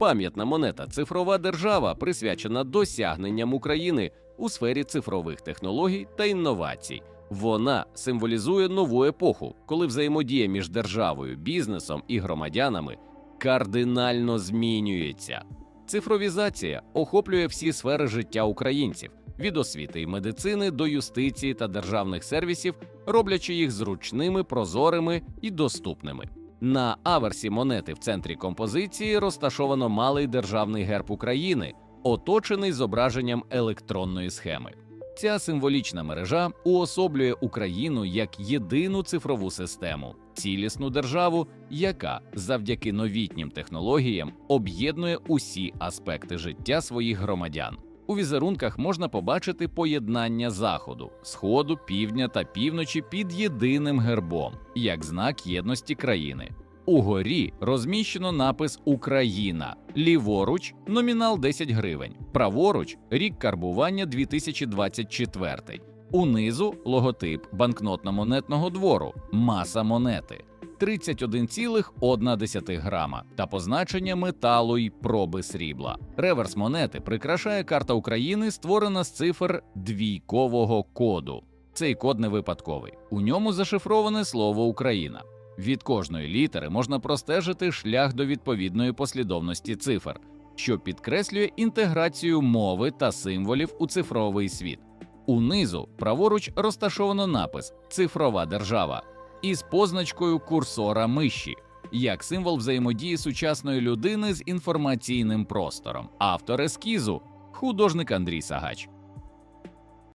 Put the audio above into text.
Пам'ятна монета Цифрова держава присвячена досягненням України у сфері цифрових технологій та інновацій. Вона символізує нову епоху, коли взаємодія між державою, бізнесом і громадянами кардинально змінюється. Цифровізація охоплює всі сфери життя українців від освіти і медицини до юстиції та державних сервісів, роблячи їх зручними, прозорими і доступними. На аверсі монети в центрі композиції розташовано малий державний герб України, оточений зображенням електронної схеми. Ця символічна мережа уособлює Україну як єдину цифрову систему, цілісну державу, яка завдяки новітнім технологіям об'єднує усі аспекти життя своїх громадян. У візерунках можна побачити поєднання заходу, сходу, півдня та півночі під єдиним гербом, як знак єдності країни. Угорі розміщено напис Україна, ліворуч номінал 10 гривень, праворуч рік карбування 2024. Унизу логотип банкнотно-монетного двору, маса монети 31,1 грама та позначення металу й проби срібла. Реверс монети прикрашає карта України, створена з цифр двійкового коду. Цей код не випадковий. У ньому зашифроване слово Україна. Від кожної літери можна простежити шлях до відповідної послідовності цифр, що підкреслює інтеграцію мови та символів у цифровий світ. Унизу праворуч розташовано напис Цифрова держава із позначкою курсора миші як символ взаємодії сучасної людини з інформаційним простором. Автор ескізу художник Андрій Сагач.